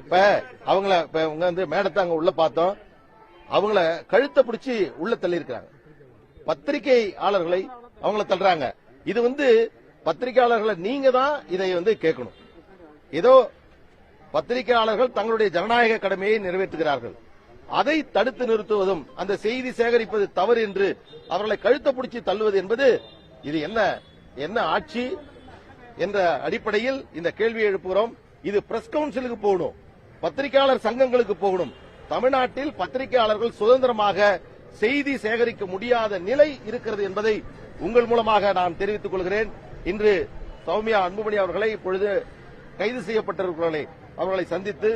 இப்ப அவங்கள இப்ப இவங்க வந்து மேடத்தை அங்க உள்ள பார்த்தோம். அவங்கள கழுத்தை பிடிச்சி உள்ள தள்ளி இருக்காங்க பத்திரிகையாளர்களை அவங்கள தள்ளுறாங்க. இது வந்து பத்திரிகையாளர்களை நீங்க தான் இதை வந்து கேட்கணும். ஏதோ பத்திரிகையாளர்கள் தங்களுடைய ஜனநாயக கடமையை நிறைவேற்றுகிறார்கள். அதை தடுத்து நிறுத்துவதும் அந்த செய்தி சேகரிப்பது தவறு என்று அவர்களை கழுத்தை பிடிச்சி தள்ளுவது என்பது இது என்ன என்ன ஆட்சி? என்ற அடிப்படையில் இந்த கேள்வியை எழுப்புகிறோம் இது பிரஸ் கவுன்சிலுக்கு போகணும். பத்திரிகையாளர் சங்கங்களுக்கு போகணும். தமிழ்நாட்டில் பத்திரிகையாளர்கள் சுதந்திரமாக செய்தி சேகரிக்க முடியாத நிலை இருக்கிறது என்பதை உங்கள் மூலமாக நான் தெரிவித்துக் கொள்கிறேன். இன்று சௌமியா அன்புமணி அவர்களை இப்பொழுது கைது செய்யப்பட்டிருக்கிறவர்களை அவர்களை சந்தித்து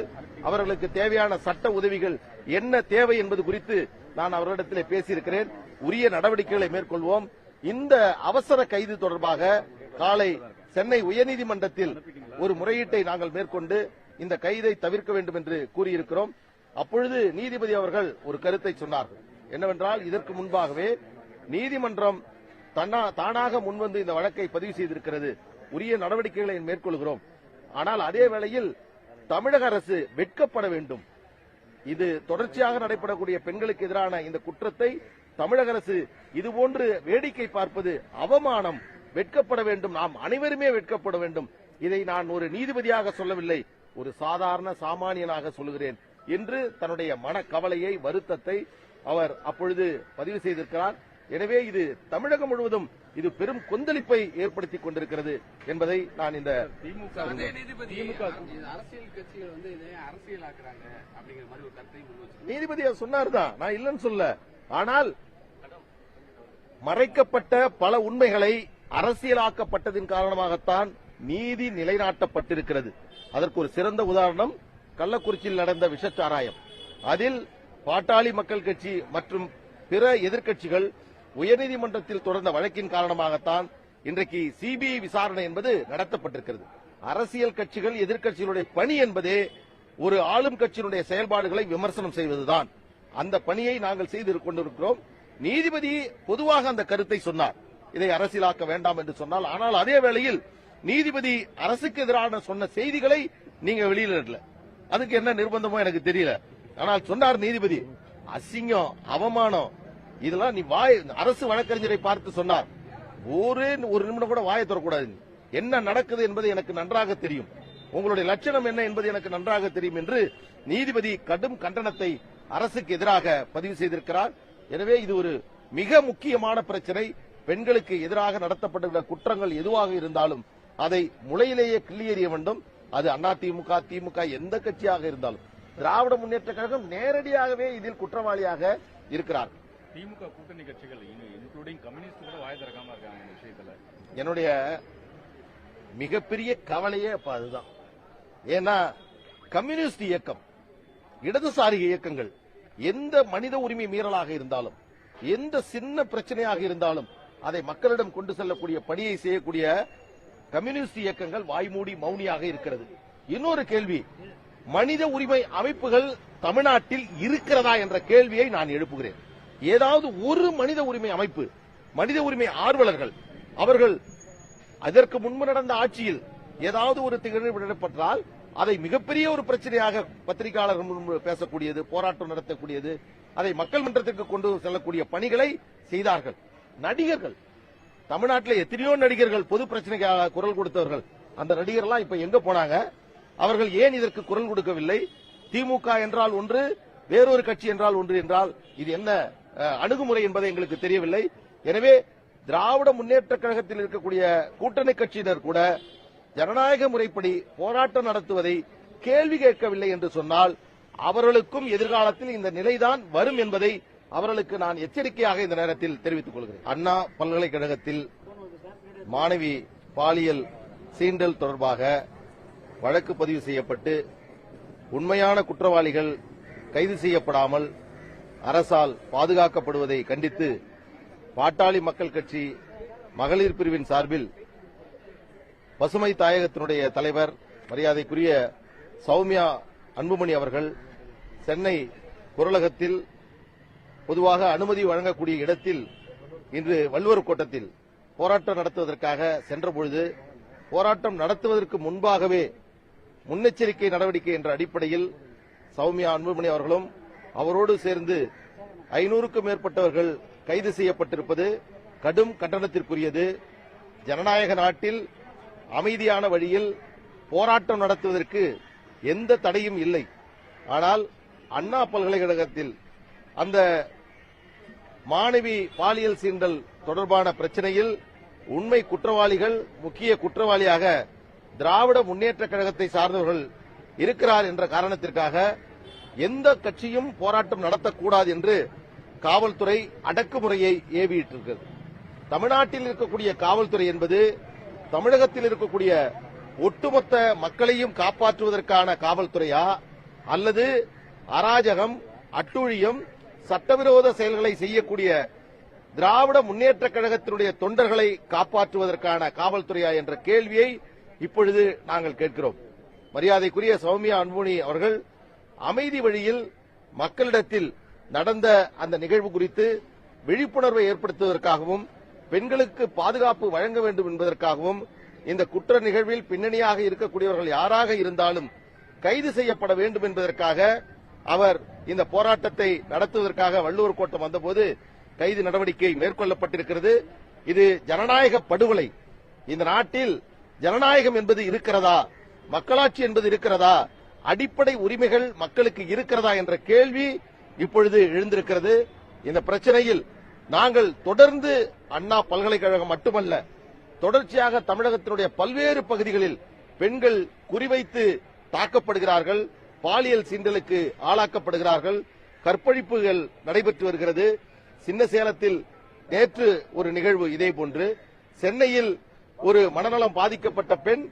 அவர்களுக்கு தேவையான சட்ட உதவிகள் என்ன தேவை என்பது குறித்து நான் அவர்களிடத்தில் பேசியிருக்கிறேன். உரிய நடவடிக்கைகளை மேற்கொள்வோம். இந்த அவசர கைது தொடர்பாக காலை சென்னை உயர்நீதிமன்றத்தில் ஒரு முறையீட்டை நாங்கள் மேற்கொண்டு இந்த கைதை தவிர்க்க வேண்டும் என்று கூறியிருக்கிறோம். அப்பொழுது நீதிபதி அவர்கள் ஒரு கருத்தை சொன்னார்கள் என்னவென்றால் இதற்கு முன்பாகவே நீதிமன்றம் தன்னா- தானாக முன்வந்து இந்த வழக்கை பதிவு செய்திருக்கிறது. உரிய நடவடிக்கைகளை மேற்கொள்கிறோம். ஆனால் அதே வேளையில் தமிழக அரசு வெட்கப்பட வேண்டும். இது தொடர்ச்சியாக நடைபெறக்கூடிய பெண்களுக்கு எதிரான இந்த குற்றத்தை தமிழக அரசு இதுபோன்று வேடிக்கை பார்ப்பது அவமானம் வெட்கப்பட வேண்டும். நாம் அனைவருமே வெட்கப்பட வேண்டும். இதை நான் ஒரு நீதிபதியாக சொல்லவில்லை ஒரு சாதாரண சாமானியனாக சொல்லுகிறேன் என்று தன்னுடைய மனக்கவலையை வருத்தத்தை அவர் அப்பொழுது பதிவு செய்திருக்கிறார். எனவே இது தமிழகம் முழுவதும் இது பெரும் கொந்தளிப்பை ஏற்படுத்திக் கொண்டிருக்கிறது என்பதை நான் இந்த திமுக அரசியல் கட்சிகள் வந்து இதை அரசியலாக்குறாங்க அப்படிங்கிற மாதிரி ஒரு வச்சிருக்காங்க. நீதிபதி சொன்னார்தான் நான் இல்லைன்னு சொல்ல. ஆனால் மறைக்கப்பட்ட பல உண்மைகளை அரசியலாக்கப்பட்டதின் காரணமாகத்தான் நீதி நிலைநாட்டப்பட்டிருக்கிறது. அதற்கு ஒரு சிறந்த உதாரணம் கள்ளக்குறிச்சியில் நடந்த விஷச்சாராயம். அதில் பாட்டாளி மக்கள் கட்சி மற்றும் பிற எதிர்க்கட்சிகள் உயர்நீதிமன்றத்தில் தொடர்ந்த வழக்கின் காரணமாகத்தான் இன்றைக்கு சிபிஐ விசாரணை என்பது நடத்தப்பட்டிருக்கிறது. அரசியல் கட்சிகள் எதிர்க்கட்சிகளுடைய பணி என்பதே ஒரு ஆளும் கட்சியினுடைய செயல்பாடுகளை விமர்சனம் செய்வதுதான். அந்த பணியை நாங்கள் செய்து கொண்டிருக்கிறோம். நீதிபதி பொதுவாக அந்த கருத்தை சொன்னார். இதை அரசியலாக்க வேண்டாம் என்று சொன்னால் ஆனால் அதே வேளையில் நீதிபதி அரசுக்கு எதிரான சொன்ன செய்திகளை நீங்க வெளியிடல அதுக்கு என்ன நிர்பந்தமோ எனக்கு தெரியல. ஆனால் சொன்னார் நீதிபதி அசிங்கம் அவமானம் இதெல்லாம் நீ வாய் அரசு வழக்கறிஞரை பார்த்து சொன்னார். ஒரே ஒரு நிமிடம் கூட வாயை தரக்கூடாது என்ன நடக்குது என்பது எனக்கு நன்றாக தெரியும். உங்களுடைய லட்சணம் என்ன என்பது எனக்கு நன்றாக தெரியும் என்று நீதிபதி கடும் கண்டனத்தை அரசுக்கு எதிராக பதிவு செய்திருக்கிறார். எனவே இது ஒரு மிக முக்கியமான பிரச்சனை. பெண்களுக்கு எதிராக நடத்தப்பட்டுள்ள குற்றங்கள் எதுவாக இருந்தாலும் அதை முளையிலேயே கிள்ளி எறிய வேண்டும். அது அதிமுக திமுக எந்த கட்சியாக இருந்தாலும். திராவிட முன்னேற்ற கழகம் நேரடியாகவே இதில் குற்றவாளியாக இருக்கிறார். திமுக கூட்டணி கட்சிகள் இன்க்ளூடிங் கம்யூனிஸ்ட் கூட வாய திறக்காம இருக்காங்க இந்த விஷயத்துல. என்னுடைய மிகப்பெரிய கவலையே அப்ப அதுதான். ஏன்னா கம்யூனிஸ்ட் இயக்கம் இடதுசாரி இயக்கங்கள் எந்த மனித உரிமை மீறலாக இருந்தாலும் எந்த சின்ன பிரச்சனையாக இருந்தாலும் அதை மக்களிடம் கொண்டு செல்லக்கூடிய பணியை செய்யக்கூடிய கம்யூனிஸ்ட் இயக்கங்கள் வாய்மூடி மௌனியாக இருக்கிறது. இன்னொரு கேள்வி மனித உரிமை அமைப்புகள் தமிழ்நாட்டில் இருக்கிறதா என்ற கேள்வியை நான் எழுப்புகிறேன். ஏதாவது ஒரு மனித உரிமை அமைப்பு மனித உரிமை ஆர்வலர்கள் அவர்கள் அதற்கு முன்பு நடந்த ஆட்சியில் ஏதாவது ஒரு திகழ்வு நடைபெற்றால் அதை மிகப்பெரிய ஒரு பிரச்சனையாக பத்திரிகையாளர்கள் முன்பு பேசக்கூடியது போராட்டம் நடத்தக்கூடியது அதை மக்கள் மன்றத்திற்கு கொண்டு செல்லக்கூடிய பணிகளை செய்தார்கள். நடிகர்கள். தமிழ்நாட்டில் எத்தனையோ நடிகர்கள் பொது பிரச்சனைக்காக குரல் கொடுத்தவர்கள். அந்த நடிகர்லாம் இப்ப எங்க போனாங்க? அவர்கள் ஏன் இதற்கு குரல் கொடுக்கவில்லை? திமுக என்றால் ஒன்று வேறொரு கட்சி என்றால் ஒன்று என்றால் இது என்ன அணுகுமுறை என்பதை எங்களுக்கு தெரியவில்லை. எனவே திராவிட முன்னேற்ற கழகத்தில் இருக்கக்கூடிய கூட்டணி கட்சியினர் கூட ஜனநாயக முறைப்படி போராட்டம் நடத்துவதை கேள்வி கேட்கவில்லை என்று சொன்னால் அவர்களுக்கும் எதிர்காலத்தில் இந்த நிலைதான் வரும் என்பதை அவர்களுக்கு நான் எச்சரிக்கையாக இந்த நேரத்தில் தெரிவித்துக் கொள்கிறேன். அண்ணா பல்கலைக்கழகத்தில் மாணவி பாலியல் சீண்டல் தொடர்பாக வழக்கு பதிவு செய்யப்பட்டு உண்மையான குற்றவாளிகள் கைது செய்யப்படாமல் அரசால் பாதுகாக்கப்படுவதை கண்டித்து பாட்டாளி மக்கள் கட்சி மகளிர் பிரிவின் சார்பில் பசுமை தாயகத்தினுடைய தலைவர் மரியாதைக்குரிய சௌமியா அன்புமணி அவர்கள் சென்னை குரலகத்தில் பொதுவாக அனுமதி வழங்கக்கூடிய இடத்தில் இன்று வள்ளுவர் கோட்டத்தில் போராட்டம் நடத்துவதற்காக சென்றபொழுது போராட்டம் நடத்துவதற்கு முன்பாகவே முன்னெச்சரிக்கை நடவடிக்கை என்ற அடிப்படையில் சௌமியா அன்புமணி அவர்களும் அவரோடு சேர்ந்து ஐநூறுக்கும் மேற்பட்டவர்கள் கைது செய்யப்பட்டிருப்பது கடும் கண்டனத்திற்குரியது. ஜனநாயக நாட்டில் அமைதியான வழியில் போராட்டம் நடத்துவதற்கு எந்த தடையும் இல்லை. ஆனால் அண்ணா பல்கலைக்கழகத்தில் அந்த மாணவி பாலியல் சீண்டல் தொடர்பான பிரச்சனையில் உண்மை குற்றவாளிகள் முக்கிய குற்றவாளியாக திராவிட முன்னேற்ற கழகத்தை சார்ந்தவர்கள் இருக்கிறார் என்ற காரணத்திற்காக எந்த கட்சியும் போராட்டம் நடத்தக்கூடாது என்று காவல்துறை அடக்குமுறையை ஏவியிட்டிருக்கிறது. தமிழ்நாட்டில் இருக்கக்கூடிய காவல்துறை என்பது தமிழகத்தில் இருக்கக்கூடிய ஒட்டுமொத்த மக்களையும் காப்பாற்றுவதற்கான காவல்துறையா? அல்லது அராஜகம் அட்டூழியம் சட்டவிரோத செயல்களை செய்யக்கூடிய திராவிட முன்னேற்ற கழகத்தினுடைய தொண்டர்களை காப்பாற்றுவதற்கான காவல்துறையா என்ற கேள்வியை இப்பொழுது நாங்கள் கேட்கிறோம். மரியாதைக்குரிய சௌமியா அன்புமணி அவர்கள் அமைதி வழியில் மக்களிடத்தில் நடந்த அந்த நிகழ்வு குறித்து விழிப்புணர்வை ஏற்படுத்துவதற்காகவும் பெண்களுக்கு பாதுகாப்பு வழங்க வேண்டும் என்பதற்காகவும் இந்த குற்ற நிகழ்வில் பின்னணியாக இருக்கக்கூடியவர்கள் யாராக இருந்தாலும் கைது செய்யப்பட வேண்டும் என்பதற்காக அவர் இந்த போராட்டத்தை நடத்துவதற்காக வள்ளுவர் கோட்டம் வந்தபோது கைது நடவடிக்கை மேற்கொள்ளப்பட்டிருக்கிறது. இது ஜனநாயக படுகொலை. இந்த நாட்டில் ஜனநாயகம் என்பது இருக்கிறதா? மக்களாட்சி என்பது இருக்கிறதா? அடிப்படை உரிமைகள் மக்களுக்கு இருக்கிறதா என்ற கேள்வி இப்பொழுது எழுந்திருக்கிறது. இந்த பிரச்சனையில் நாங்கள் தொடர்ந்து அண்ணா பல்கலைக்கழகம் மட்டுமல்ல தொடர்ச்சியாக தமிழகத்தினுடைய பல்வேறு பகுதிகளில் பெண்கள் குறிவைத்து தாக்கப்படுகிறார்கள். பாலியல் சீண்டலுக்கு ஆளாக்கப்படுகிறார்கள். கற்பழிப்புகள் நடைபெற்று வருகிறது. சின்ன சேலத்தில் நேற்று ஒரு நிகழ்வு இதே போன்று. சென்னையில் ஒரு மனநலம் பாதிக்கப்பட்ட பெண்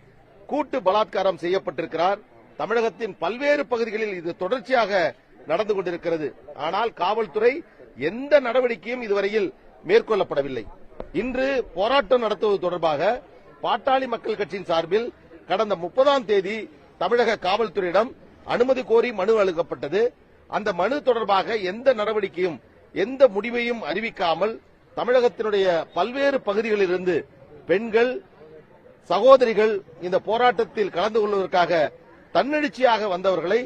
கூட்டு பலாத்காரம் செய்யப்பட்டிருக்கிறார். தமிழகத்தின் பல்வேறு பகுதிகளில் இது தொடர்ச்சியாக நடந்து கொண்டிருக்கிறது. ஆனால் காவல்துறை எந்த நடவடிக்கையும் இதுவரையில் மேற்கொள்ளப்படவில்லை. இன்று போராட்டம் நடத்துவது தொடர்பாக பாட்டாளி மக்கள் கட்சியின் சார்பில் கடந்த முப்பதாம் தேதி தமிழக காவல்துறையிடம் அனுமதி கோரி மனு அளிக்கப்பட்டது. அந்த மனு தொடர்பாக எந்த நடவடிக்கையும் எந்த முடிவையும் அறிவிக்காமல் தமிழகத்தினுடைய பல்வேறு பகுதிகளிலிருந்து பெண்கள் சகோதரிகள் இந்த போராட்டத்தில் கலந்து கொள்வதற்காக தன்னெழுச்சியாக வந்தவர்களை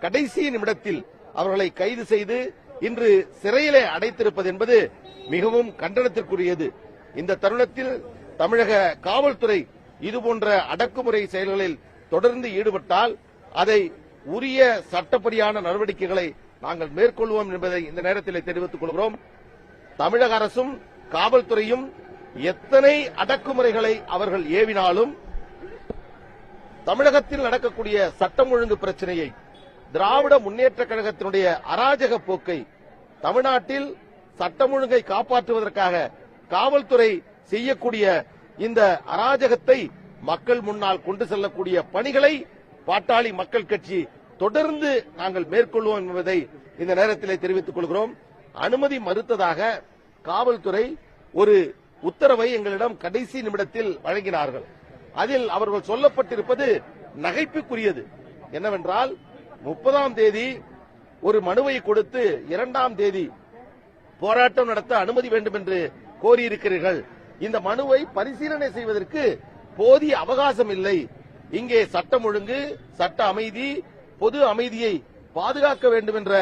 கடைசி நிமிடத்தில் அவர்களை கைது செய்து இன்று சிறையிலே அடைத்திருப்பது என்பது மிகவும் கண்டனத்திற்குரியது. இந்த தருணத்தில் தமிழக காவல்துறை இதுபோன்ற அடக்குமுறை செயல்களில் தொடர்ந்து ஈடுபட்டால் அதை உரிய சட்டப்படியான நடவடிக்கைகளை நாங்கள் மேற்கொள்வோம் என்பதை இந்த நேரத்தில் தெரிவித்துக் கொள்கிறோம். தமிழக அரசும் காவல்துறையும் எத்தனை அடக்குமுறைகளை அவர்கள் ஏவினாலும் தமிழகத்தில் நடக்கக்கூடிய சட்டம் ஒழுங்கு பிரச்சனையை திராவிட முன்னேற்ற கழகத்தினுடைய அராஜக போக்கை தமிழ்நாட்டில் சட்டம் ஒழுங்கை காப்பாற்றுவதற்காக காவல்துறை செய்யக்கூடிய இந்த அராஜகத்தை மக்கள் முன்னால் கொண்டு செல்லக்கூடிய பணிகளை பாட்டாளி மக்கள் கட்சி தொடர்ந்து நாங்கள் மேற்கொள்வோம் என்பதை இந்த நேரத்தில் தெரிவித்துக் கொள்கிறோம். அனுமதி மறுத்ததாக காவல்துறை ஒரு உத்தரவை எங்களிடம் கடைசி நிமிடத்தில் வழங்கினார்கள். அதில் அவர்கள் சொல்லப்பட்டிருப்பது நகைப்புக்குரியது. என்னவென்றால் முப்பதாம் தேதி ஒரு மனுவை கொடுத்து இரண்டாம் தேதி போராட்டம் நடத்த அனுமதி வேண்டும் என்று கோரியிருக்கிறீர்கள். இந்த மனுவை பரிசீலனை செய்வதற்கு போதிய அவகாசம் இல்லை. இங்கே சட்டம் ஒழுங்கு சட்ட அமைதி பொது அமைதியை பாதுகாக்க வேண்டும் என்ற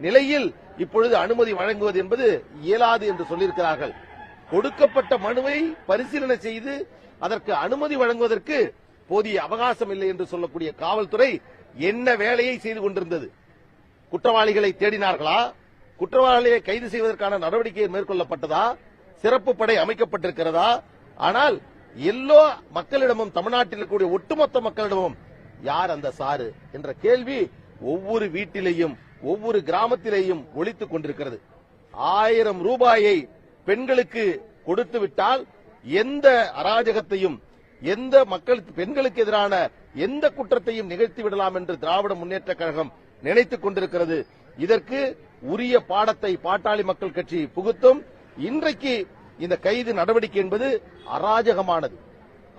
நிலையில் இப்பொழுது அனுமதி வழங்குவது என்பது இயலாது என்று சொல்லியிருக்கிறார்கள். கொடுக்கப்பட்ட மனுவை பரிசீலனை செய்து அதற்கு அனுமதி வழங்குவதற்கு போதிய அவகாசம் இல்லை என்று சொல்லக்கூடிய காவல்துறை என்ன வேலையை செய்து கொண்டிருந்தது? குற்றவாளிகளை தேடினார்களா? குற்றவாளியை கைது செய்வதற்கான நடவடிக்கை மேற்கொள்ளப்பட்டதா? சிறப்பு படை அமைக்கப்பட்டிருக்கிறதா? ஆனால் எல்லோ மக்களிடமும் தமிழ்நாட்டில் இருக்கக்கூடிய ஒட்டுமொத்த மக்களிடமும் யார் அந்த சாரு என்ற கேள்வி ஒவ்வொரு வீட்டிலேயும் ஒவ்வொரு கிராமத்திலேயும் ஒழித்துக் கொண்டிருக்கிறது. ஆயிரம் ரூபாயை பெண்களுக்கு கொடுத்து விட்டால் எந்த அராஜகத்தையும் எந்த மக்கள் பெண்களுக்கு எதிரான எந்த குற்றத்தையும் நிகழ்த்தி விடலாம் என்று திராவிட முன்னேற்ற கழகம் நினைத்துக் கொண்டிருக்கிறது. இதற்கு உரிய பாடத்தை பாட்டாளி மக்கள் கட்சி புகுத்தும். இன்றைக்கு இந்த கைது நடவடிக்கை என்பது அராஜகமானது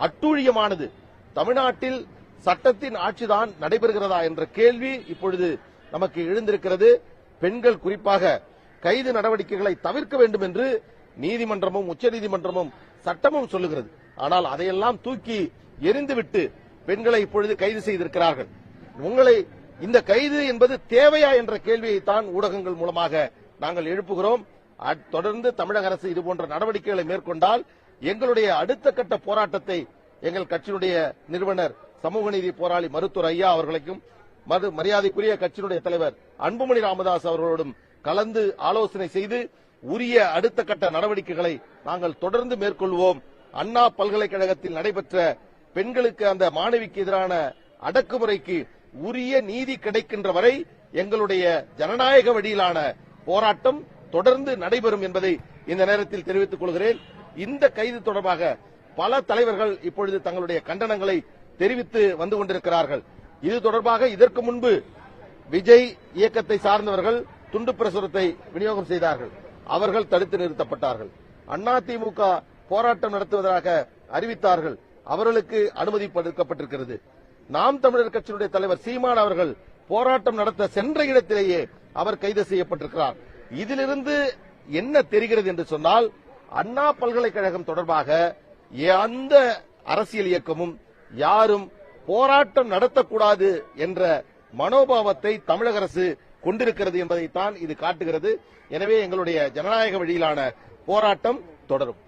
அட்டூழியமானது. தமிழ்நாட்டில் சட்டத்தின் ஆட்சிதான் நடைபெறுகிறதா என்ற கேள்வி இப்பொழுது நமக்கு எழுந்திருக்கிறது. பெண்கள் குறிப்பாக கைது நடவடிக்கைகளை தவிர்க்க வேண்டும் என்று நீதிமன்றமும் உச்சநீதிமன்றமும் சட்டமும் சொல்லுகிறது. ஆனால் அதையெல்லாம் தூக்கி எரிந்துவிட்டு பெண்களை இப்பொழுது கைது செய்திருக்கிறார்கள். உங்களை இந்த கைது என்பது தேவையா என்ற கேள்வியை தான் ஊடகங்கள் மூலமாக நாங்கள் எழுப்புகிறோம். தொடர்ந்து தமிழக அரசு இதுபோன்ற நடவடிக்கைகளை மேற்கொண்டால் எங்களுடைய அடுத்த கட்ட போராட்டத்தை எங்கள் கட்சியினுடைய நிறுவனர் சமூக நீதி போராளி மருத்துவர் ஐயா அவர்களுக்கும் மரியாதைக்குரிய கட்சியினுடைய தலைவர் அன்புமணி ராமதாஸ் அவர்களோடும் கலந்து ஆலோசனை செய்து உரிய அடுத்த கட்ட நடவடிக்கைகளை நாங்கள் தொடர்ந்து மேற்கொள்வோம். அண்ணா பல்கலைக்கழகத்தில் நடைபெற்ற பெண்களுக்கு அந்த மாணவிக்கு எதிரான அடக்குமுறைக்கு உரிய நீதி கிடைக்கின்ற வரை எங்களுடைய ஜனநாயக வழியிலான போராட்டம் தொடர்ந்து நடைபெறும் என்பதை இந்த நேரத்தில் தெரிவித்துக் கொள்கிறேன். இந்த கைது தொடர்பாக பல தலைவர்கள் இப்பொழுது தங்களுடைய கண்டனங்களை தெரிவித்து வந்து கொண்டிருக்கிறார்கள். இது தொடர்பாக இதற்கு முன்பு விஜய் இயக்கத்தை சார்ந்தவர்கள் துண்டு பிரசுரத்தை விநியோகம் செய்தார்கள். அவர்கள் தடுத்து நிறுத்தப்பட்டார்கள். அதிமுக போராட்டம் நடத்துவதாக அறிவித்தார்கள். அவர்களுக்கு அனுமதி கொடுக்கப்பட்டிருக்கிறது. நாம் தமிழர் கட்சியினுடைய தலைவர் சீமான் அவர்கள் போராட்டம் நடத்த சென்ற இடத்திலேயே அவர் கைது செய்யப்பட்டிருக்கிறார். இதிலிருந்து என்ன தெரிகிறது என்று சொன்னால் அண்ணா பல்கலைக்கழகம் தொடர்பாக எந்த அரசியல் இயக்கமும் யாரும் போராட்டம் நடத்தக்கூடாது என்ற மனோபாவத்தை தமிழக அரசு கொண்டிருக்கிறது என்பதைத்தான் இது காட்டுகிறது. எனவே எங்களுடைய ஜனநாயக வழியிலான போராட்டம் தொடரும்.